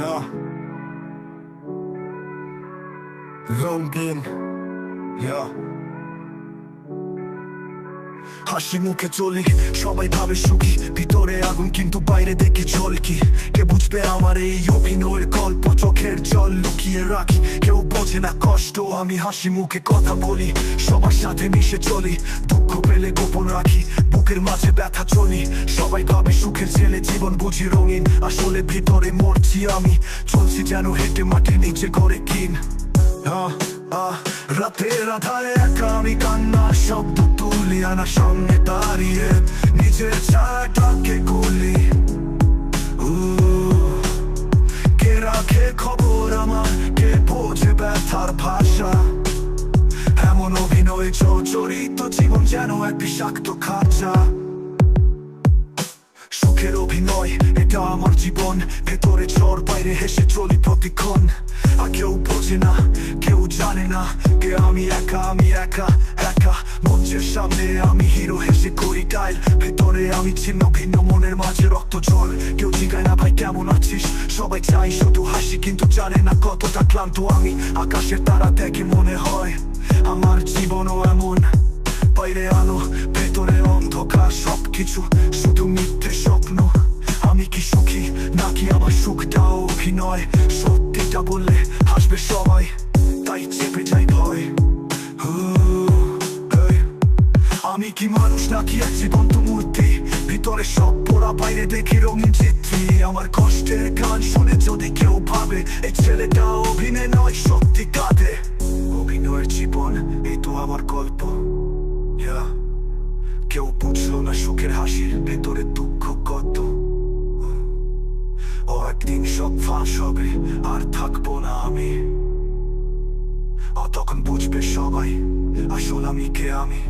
Yeah. রঙিন Yeah. হাসি মুখে চলি, সবাই ভাবে সুখী। ভিতরে আগুন কিন্তু বাইরে দেখি ঝলকি। কে বুঝবে আমার এই অভিনয়ের গল্প? চোখের জল লুকিয়ে রাখি। কেউ বোঝে না কষ্ট, আমি হাসি মুখে কথা বলি। সবার সাথে মিশে চলি, দুঃখ পেলে গোপন রাখি। বুকের মাঝে ব্যথা চলি। সবাই ভাবে সুখের ছেলে জীবন বুঝি রঙিন। আসলে ভিতরে মরছি আমি। চলছি যেন হেঁটে মাঠে নিচে করে কিন রাতের আধারে একা আমি কান্না শব্দ তুলি আনা সঙ্গে দাঁড়িয়ে অভিনয় জড়িত জীবন যেন এক বিষাক্ত খাঁচা। সুখের অভিনয়, এটা আমার জীবন। ভেতরে ঝড় বাইরে হেসে চলি প্রতিক্ষণ। আর কেউ বোঝে না, কেউ জানে না কে আমি একা আমি একা একা। মঞ্চের সামনে আমি হিরো, হেসে করি ডাইল ভেতরে আমি ছিন্ন, ভিন্ন মনের মাঝে রক্ত জল। কেউ জিগায় না, ভাই, কেমন আছিস? সবাই চাই শুধু হাসি, কিন্তু জানে না কতটা ক্লান্ত আমি। আকাশের তারা দেখে মনে হয় বাইরে আলো, ভেতরে অন্ধকার সবকিছু শুধু মিথ্যে স্বপ্ন। আমি কি সুখী নাকি আমার সুখটা অভিনয়? সত্যিটা বললে হাসবে সবাই, তাই চেপে যাই ভয়। আমি কি মানুষ নাকি এক জীবন্ত মূর্তি? ভিতরে সব পোড়া, বাইরে দেখি রঙিন চিত্রি। আমার কষ্টের গান শুনে যদি কেউ ভাবে, এই ছেলেটা অভিনয় সব হবে আর থাকব না আমি। তখন বুঝবে সবাই আসল আমি কে আমি।